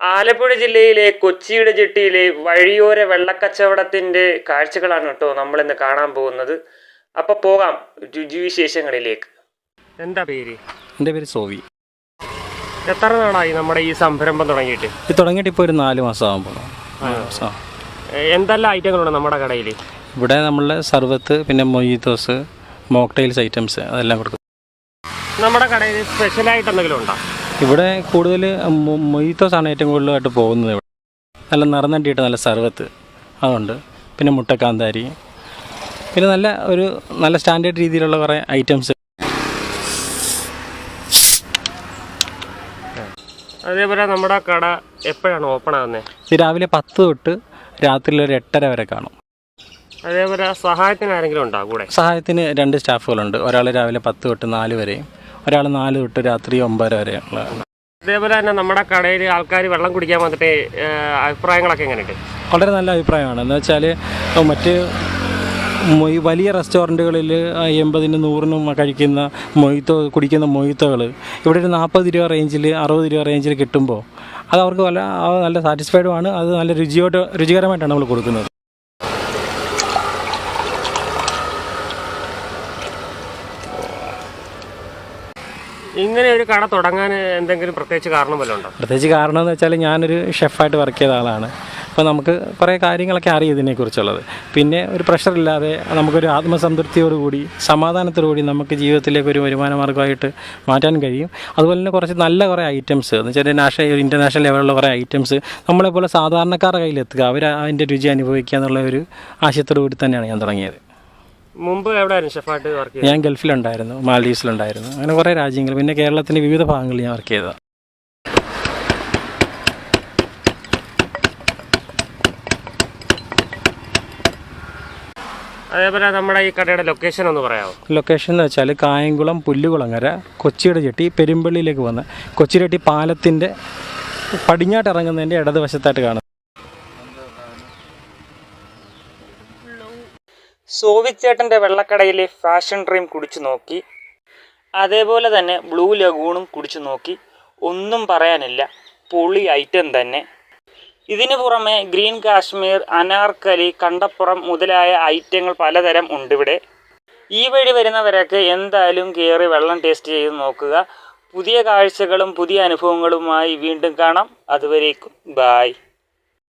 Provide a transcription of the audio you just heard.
ആലപ്പുഴ ജില്ലയിലെ കൊച്ചിയുടെ ജെട്ടിയിലെ വഴിയോര വെള്ളക്കച്ചവടത്തിന്റെ കാഴ്ചകളാണ് കേട്ടോ നമ്മളിന്ന് കാണാൻ പോകുന്നത്. അപ്പോൾ പോകാം രുചിവിശേഷങ്ങളിലേക്ക് എന്താ പേര്? എന്റെ പേര് സോവി. എത്ര നാളായി നമ്മുടെ ഈ സംരംഭം തുടങ്ങിയിട്ട്? ഇത് തുടങ്ങിയിട്ട് ഇപ്പോൾ ഒരു നാല് മാസം. ആകുമ്പോൾ എന്തെല്ലാം ഐറ്റങ്ങളുണ്ട് നമ്മുടെ കടയിൽ ഇവിടെ നമ്മളുടെ സർവത്ത് പിന്നെ മൊയ്തോസ് മോക്ടെയിൽസ് ഐറ്റംസ് അതെല്ലാം കൊടുക്കും. നമ്മുടെ കടയിൽ സ്പെഷ്യലായിട്ട് എന്തെങ്കിലും ഉണ്ടോ? ഇവിടെ കൂടുതൽ മൊയ്ത്തോസ് ആണ് ഏറ്റവും കൂടുതലായിട്ട് പോകുന്നത് ഇവിടെ. നല്ല നിറന്നണ്ടിയിട്ട് നല്ല സർവത്ത് അതുണ്ട്. പിന്നെ മുട്ടക്കാന്താരി. പിന്നെ നല്ല ഒരു നല്ല സ്റ്റാൻഡേർഡ് രീതിയിലുള്ള കുറേ ഐറ്റംസ്. അതേപോലെ നമ്മുടെ കട എപ്പോഴാണ് ഓപ്പൺ ആകുന്നത് രാവിലെ പത്ത് തൊട്ട് രാത്രി ഒരു എട്ടര വരെ കാണും. അതേപോലെ സഹായത്തിന് ആരെങ്കിലും ഉണ്ടോ കൂടെ? സഹായത്തിന് രണ്ട് സ്റ്റാഫുകളുണ്ട്. ഒരാൾ രാവിലെ പത്ത് തൊട്ട് നാല് വരെയും ഒരാൾ നാല് തൊട്ട് രാത്രി ഒമ്പത് വരെ ഉള്ളതാണ് അതേപോലെ തന്നെ നമ്മുടെ കടയിൽ ആൾക്കാർ വെള്ളം കുടിക്കാൻ വന്നിട്ട് അഭിപ്രായങ്ങളൊക്കെ എങ്ങനെയുണ്ട്? വളരെ നല്ല അഭിപ്രായമാണ്. എന്ന് വെച്ചാൽ മറ്റ് മൊയ് വലിയ റെസ്റ്റോറന്റുകളിൽ എൺപതിനും നൂറിനും കഴിക്കുന്ന മൊയ്ത്തോ കുടിക്കുന്ന മൊയ്ത്തോകൾ ഇവിടെ ഒരു നാൽപ്പത് രൂപ റേഞ്ചിൽ അറുപത് രൂപ റേഞ്ചിൽ കിട്ടുമ്പോൾ അത് അവർക്ക് വല്ല ആ നല്ല സാറ്റിസ്ഫൈഡുമാണ് അത് നല്ല രുചിയോട്ട് രുചികരമായിട്ടാണ് നമ്മൾ കൊടുക്കുന്നത്. ഇങ്ങനെ ഒരു കട തുടങ്ങാൻ എന്തെങ്കിലും പ്രത്യേകിച്ച് കാരണം വല്ലതും ഉണ്ടോ? പ്രത്യേകിച്ച് കാരണം എന്ന് വെച്ചാൽ ഞാനൊരു ഷെഫായിട്ട് വർക്ക് ചെയ്ത ആളാണ്. അപ്പോൾ നമുക്ക് കുറേ കാര്യങ്ങളൊക്കെ അറിയാം ഇതിനെക്കുറിച്ചുള്ളത്. പിന്നെ ഒരു പ്രഷറില്ലാതെ നമുക്കൊരു ആത്മസംതൃപ്തിയോടുകൂടി സമാധാനത്തോടുകൂടി നമുക്ക് ജീവിതത്തിലേക്ക് ഒരു വരുമാന മാർഗമായിട്ട് മാറ്റാൻ കഴിയും. അതുപോലെ തന്നെ കുറച്ച് നല്ല കുറേ ഐറ്റംസ് എന്ന് വെച്ചാൽ നാഷണൽ ഇന്റർനാഷണൽ ലെവലിലുള്ള കുറേ ഐറ്റംസ് നമ്മളെപ്പോലെ സാധാരണക്കാരുടെ കയ്യിലെത്തുക അവർ അതിന്റെ രുചി അനുഭവിക്കുക എന്നുള്ള ഒരു ആശയത്തോടു കൂടി തന്നെയാണ് ഞാൻ തുടങ്ങിയത്. മുമ്പ് എവിടെയായിരുന്നു ഷെഫായിട്ട് വർക്ക് ചെയ്തത്? ഞാൻ ഗൾഫിലുണ്ടായിരുന്നു മാൽഡീവ്സിലുണ്ടായിരുന്നു അങ്ങനെ കുറേ രാജ്യങ്ങൾ പിന്നെ കേരളത്തിന്റെ വിവിധ ഭാഗങ്ങളിൽ ഞാൻ വർക്ക് ചെയ്തതാണ് അതേപോലെ നമ്മുടെ ഈ കടയുടെ ലൊക്കേഷൻ ഒന്ന് പറയാമോ? ലൊക്കേഷൻ എന്ന് വെച്ചാൽ കായംകുളം പുല്ലുകുളങ്ങര കൊച്ചിയുടെ ചെട്ടി പെരുമ്പള്ളിയിലേക്ക് വന്ന് കൊച്ചിരട്ടി പാലത്തിന്റെ പടിഞ്ഞാട്ട് ഇറങ്ങുന്നതിന്റെ ഇടതുവശത്തായിട്ട് കാണും സോവിച്ചേട്ടന്റെ വെള്ളക്കടയിലെ ഫാഷൻ ഡ്രീം കുടിച്ചു നോക്കി. അതേപോലെ തന്നെ ബ്ലൂ ലഗൂണും കുടിച്ചു നോക്കി. ഒന്നും പറയാനില്ല. പൊളി ഐറ്റം തന്നെ. ഇതിനു പുറമെ ഗ്രീൻ കാശ്മീർ അനാർക്കലി കണ്ടപ്പുറം മുതലായ ഐറ്റങ്ങൾ പലതരം ഉണ്ടിവിടെ. ഈ വഴി വരുന്നവരൊക്കെ എന്തായാലും കയറി വെള്ളം ടേസ്റ്റ് ചെയ്ത് നോക്കുക. പുതിയ കാഴ്ചകളും പുതിയ അനുഭവങ്ങളുമായി വീണ്ടും കാണാം. അതുവരേക്കും. ബായ്